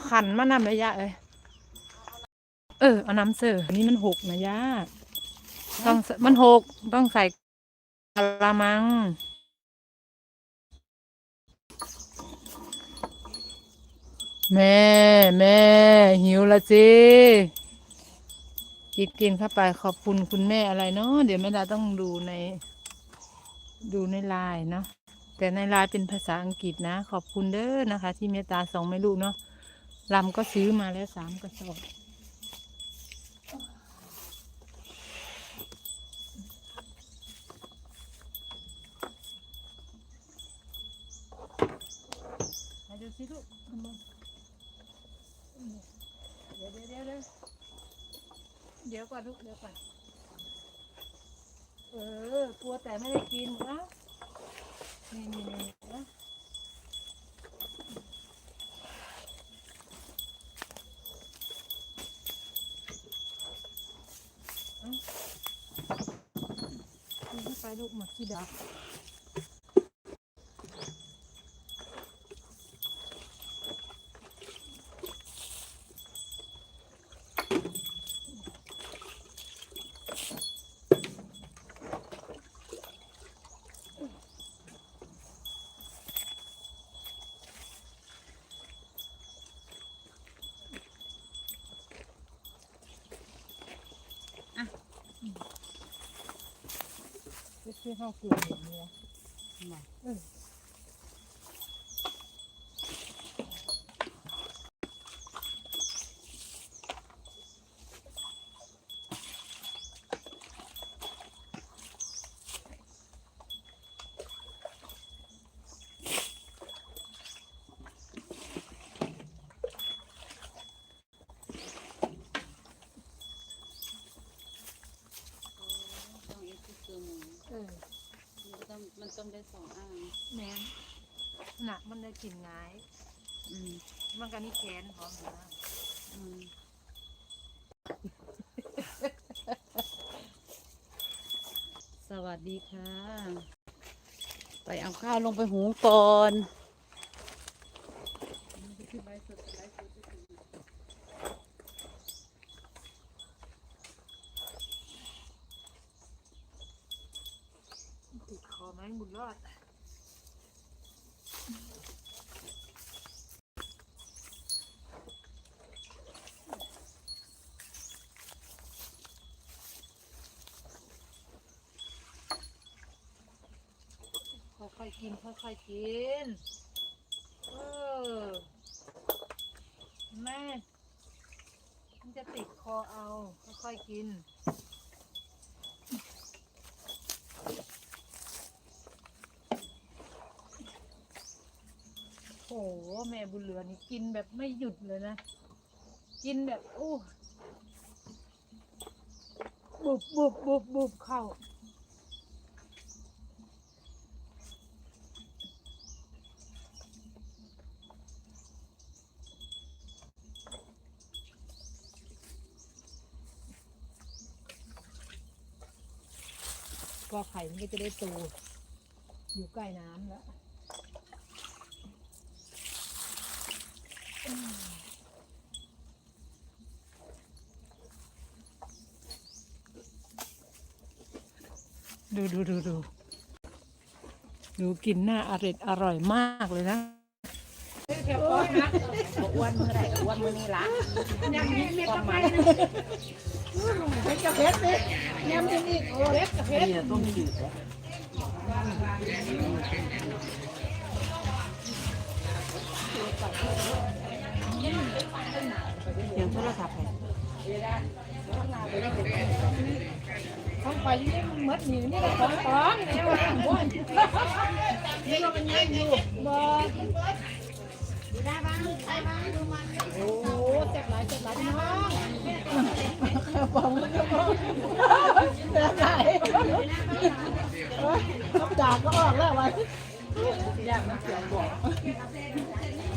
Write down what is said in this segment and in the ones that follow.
เอาขันมานำระยะเอ้ยเออเอาน้ำเสืออันนี้มันหกนะย่าต้องมันหกต้องใส่กะละมัง แม่แม่หิวละจีกินกินเข้าไปขอบคุณคุณแม่อะไรเนาะเดี๋ยวแม่ดาต้องดูใน ดูในไลน์เนาะแต่ในไลน์เป็นภาษาอังกฤษนะ ขอบคุณเด้อนะคะ ที่เมตตาสองแม่ลูกเนาะ ลำก็ซื้อมาแล้วสามกระสอบมาดูสิลูกเดี๋ยวเดี๋ยวเดี๋ยวเดี๋ยวเดี๋ยวก่อนลูกเดี๋ยวก่อนเออกลัวแต่ไม่ได้กินนี่นี่นี่เอ้า กินเข้า ไปลูกหมักขี้ดาเพื่อเข้าเกลืออย่างเนี้ยเออเอ ต้องมันต้องได้สองอ่างแม่นน่ะมันได้กลิ่นง่าย อืมมันก็นี่แขนพร้อมนะอืมสวัสดีค่ะ ไปเอาข้าวลงไปหุงก่อน ติ ดคอไหมบุญรอดค่อยๆกิน ค่อยๆกิน เออแม่มันจะติดคอเอา ค่อยๆกิน โอ้โห แม่บุญเหลือนี่กินแบบไม่หยุดเลยนะ กินแบบโอ้บุบบุบบุบบุบเข้าก็ไข่มันก็จะได้โตอยู่ใกล้น้ำแล้ว ดูดูดูดูดูกินหน้าอร่อยอร่อยมากเลยนะอ้วนเมื่อไรอ้วนเมื่อนี้ละความหมายเป็นกระเพชรนี่ยำที่นี่โอ้เล็กกระเพชรนี่ยต้องจืดแล้ว เสียงโทรศัพท์ของข่อยนี่มันมดนี่นี่ก็ของของนี่ว่าบ่นนี่ก็มันยังอยู่บ่ได้บ้างได้บ้างดูมันโอ้เจ็บหลายเจ็บหลายน้องบอกมันก็บอกเจ็บหลายขับจากก็ออกแล้วไว้ยากมันเสียงบอก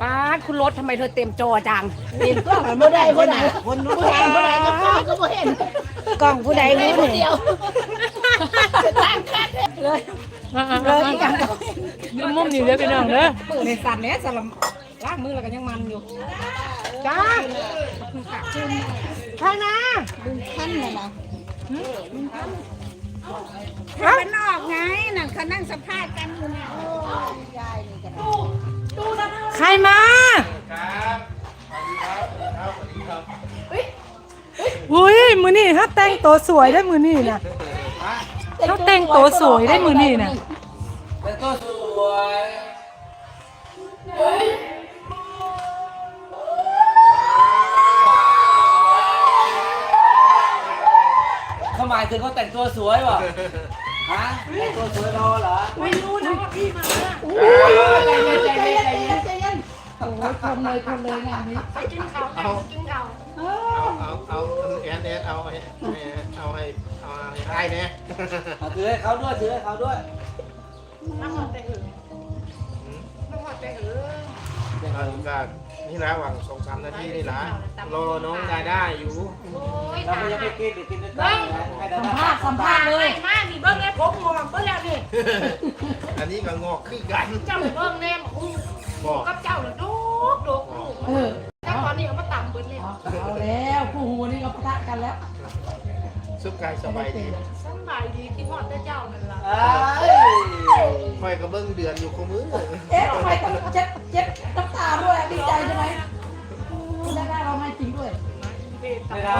ป้าดคุณรถทำไมเธอเต็มจอจังเต็มกล้องบ่ได้บ่ได้คนนู้นบ่เห็นบ่ได้ก็พ่อก็บ่เห็นกล้องผู้ใดได้รู้คนเดีเนี่ยยวจะตั้งคัดเลยอะอะอะอะดูมุมนี้เด้อพี่น้องเด้อมือในสั่นเนี่ยสลับล้างมือแล้วก็ยังมันอยู่จ้าใช่นะลุงท่านน่ะนะถ้ามันออกไงนั่นเขานั่งสัมภาษณ์กันอยู่เนี่ยโอ้ยยายนี่กัน ใครมาอุ้ยมือนี่ถ้าแต่งตัวสวยได้มือนี่นะถ้าแต่งตัวสวยได้มือนี่นะแต่ก็สวยเขาหมายถึงเขาแต่งตัวสวยป่ะ ฮะแต่งตัวสวยรอเหรอใจเย็นใจเย็นใจเย็นโอ้ยคนเลยคนเลยงานนี้ไปกินข้าวกันกินข้าเอาเอาเอาแอนแอนเอาให้เอาให้เอาให้เนี่ยถือให้เขาด้วยถือให้เขาด้วยน้ำมันแต่หือน้ำมันแต่หือเราก็ นี่ละหวังสองสามนาทีนี่ละรอน้องดาด้าอยู่โอ้ยเราไม่ยังไม่กินเดี๋ยวกินด้วยกันนะให้ได้สัมได้ภาษณ์สัมภาษณ์เลยมานี่เบิ้งแน่ผมงอกเบิ้งแล้วนี่อันนี้ก็งอกขึ้นกันเจ้าเบิ้งแน่อู้บอกกับเจ้าน่ะดุกดุกลูกเออแต่ตอนนี้เอามาต่ำเบิ้งเนี่ยเอาแล้วคู่หูนี่ก็ปะทะกันแล้ว สุขกายสบายดีสบายดีที่พ่อแต่เจ้านั่นล่ะเอ้ยคอยก็เบิ้งเดือนอยู่คู่มือเอ๊ะทำไมต้องเจ็บเจ็บน้ำตาด้วยดีใจใช่ไหมได้ได้เราให้จริงด้วยไม่ได้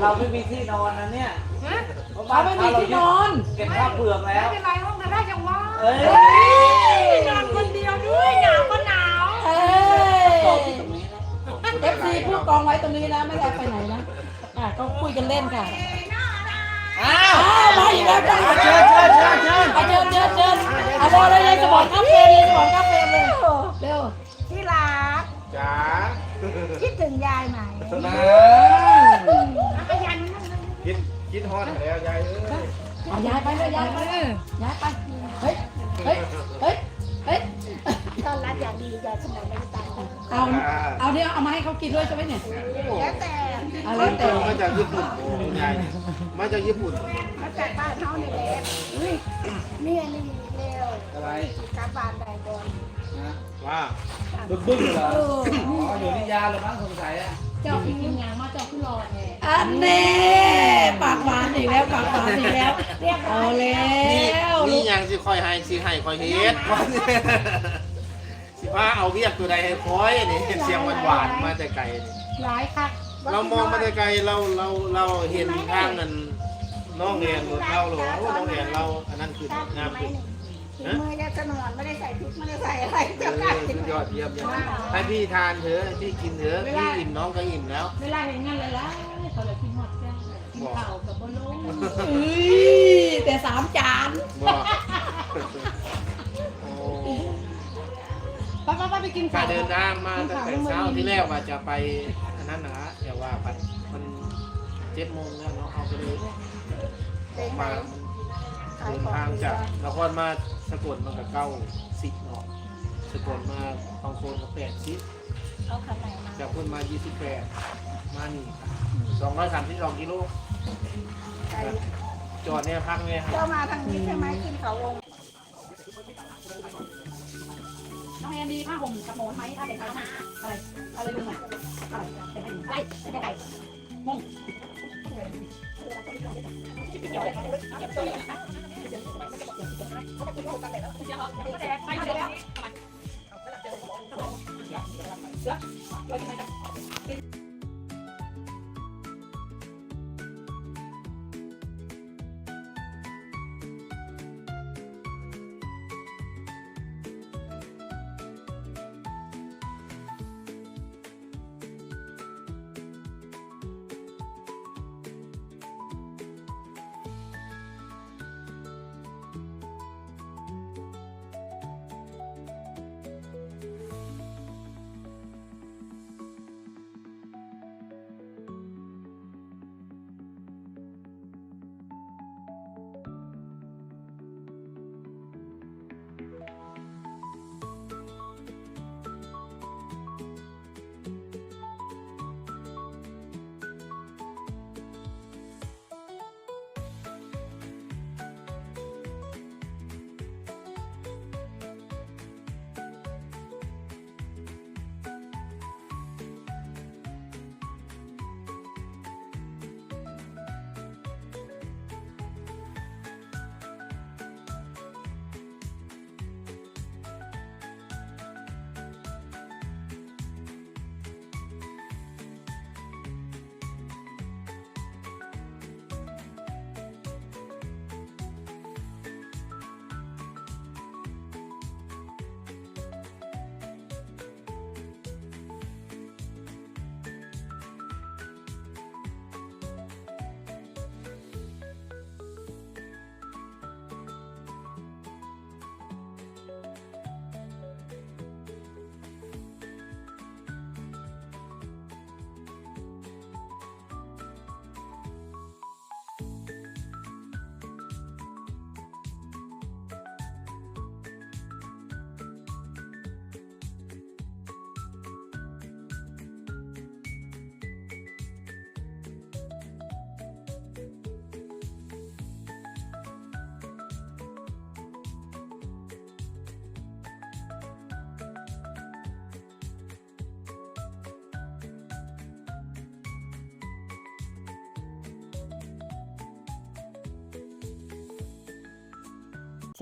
เราไม่มีที่นอนนะเนี่ยฮะเราไม่มีที่นอนเก็บข้าวเปลือกแล้ไม่วเป็นไรห้องน่ะได้จังว่าเอ้ยนอนคนเดียวด้วยหนาวก็หนาวเอ้ตอบยอยู่ตรงนี้นะเอฟซีพูดกองไว้ตรงนี้นะไม่ได้ไปไหนนะ อะก็คุยกันเล่นค่ะอ้าวอ้าวมาอีกแล้วจ้าเชิญเชิญเชิญเชิญเอาเชิญเชิญเชิญเอาบอลเลยเลยจะบอกกาแฟเลยจะบอกกาแฟเลยเร็วที่รักจ๋าคิดถึงยายไหมนะไปยันนั่นนั่นคิดคิดฮอดแล้วยายเอ้ยเอาย้ายไปเลยย้ายไปย้ายไปเฮ้ยเฮ้ยเฮ้ยเฮ้ยตอนรับอย่างดียายสมัยไม่ตายเอาเอาเนี่ยเอามาให้เขากินด้วยใช่ไหมเนี่ยแล้วแต่ เอามัแล้วนแต่มาจากญี่ปุ่นยายมาจากญี่ปุ่นมาจากบ้านเขาเนี่ยแหละอุ้ยนี่อันนี้เร็วอะไรกลับบ้านได้ก่อนนะว่าบึ้งบึ้งเหรออ๋ออยู่นี่ยาหรือมั้งสงสัยอะเจ้าพี่กินงานมาเจ้าพี่รอไงอันเน่ปากหวานอีกแล้วปากหวานอีกแล้วเอาแล้นี่วนี่ยังสิคอยให้สิให้คอยเฮ็ดสิว่าเอาเวียกตัวใดให้คอยนี่เสียงหวานๆมาแต่ไกลนี่หลายคัก เรามองมาแต่ไกลเราเราเราเห็นทางนั้นน้องแอนเราหรือว่าน้องแอนเราอันนั้นคืองามขึ้นถึงมือจะสนอนไม่ได้ใส่พริกไม่ได้ใส่อะไรเอเจ้าอค่ะสุดยอดเยี่ยมเลยให้พี่ทานเถอะให้พี่กินเถอะพี่อิ่มน้องก็อิ่มแล้วเวลาเห็นงานเลยละเขาเลยกินหมดแก้วกินข้าวกับบะลุงแต่สามจานบอกโอ้ไปไปไปไปกินกาข้ารวเดินทางมาตั้งแต่เช้าที่แรกว่าจะไปอั นนั้นนะแต่ว่าไปมันเจ็ดโมงแล้วเนาะเอาไปเลยเป็นไงมาเดินทางจากนครมาสกลมันก็เก้าสิบเนาะสกลมาบางคนก็แปดสิบเอาขันไหนมาจากคนมา28มานี่232กิโลใส่จอดเนี่ยพักเนี่ยครับเจ้ามาทางนี้ใช่ไหมขึ้นเขาวงน้องแอนดี ผ้าห่มกับหมอนไหมถ้าเด็กทำอะไรอะไรลุงอะอะไรเป็นไก่เป็นไก่มุ่งเดี๋ยเลยเดี๋เลยนะไปเลย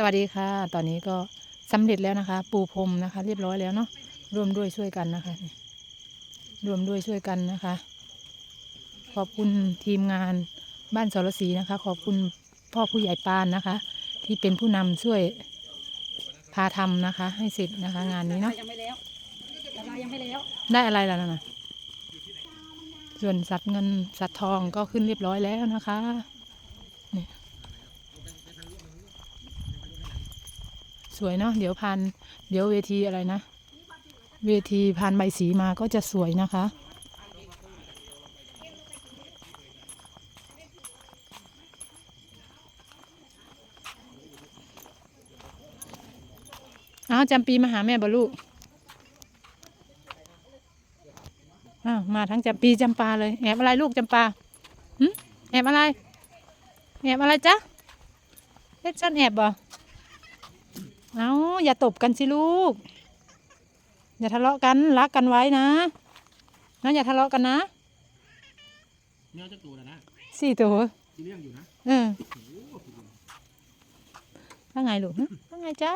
สวัสดีค่ะ ตอนนี้ก็สำเร็จแล้วนะคะ ปูพรมนะคะ เรียบร้อยแล้วเนาะร่วมด้วยช่วยกันนะคะร่วมด้วยช่วยกันนะคะ ขอบคุณทีมงานบ้านสรศรีนะคะ ขอบคุณพ่อผู้ใหญ่ปานนะคะ ที่เป็นผู้นำช่วยพาทำนะคะ ให้เสร็จนะคะ งานนี้เนาะยังไม่แล้วแต่ลายยังไม่แล้วได้อะไรล่ะนั่นน่ะส่วนสัตว์เงินสัตว์ทองก็ขึ้นเรียบร้อยแล้วนะคะ สวยเนาะเดี๋ยวพันเดี๋ยวเวทีอะไรนะ เวทีพันใบสีมาก็จะสวยนะคะเอาจำปีมาหาแม่บลูกอ้าวมาทั้งจำปีจำปาเลยแอบอะไรลูกจำปาหึแอบอะไรแอบอะไรจ๊ะเล็กฉันแอบบ่ เอาอย่าตบกันสิลูก อย่าทะเลาะกันรักกันไว้นะนะอย่าทะเลาะกันนะเนี่ยจะตัวนะสี่ตัวที่เลี้ยงอยู่นะเออว่าไงลูกฮะว่าไงจ๊ะ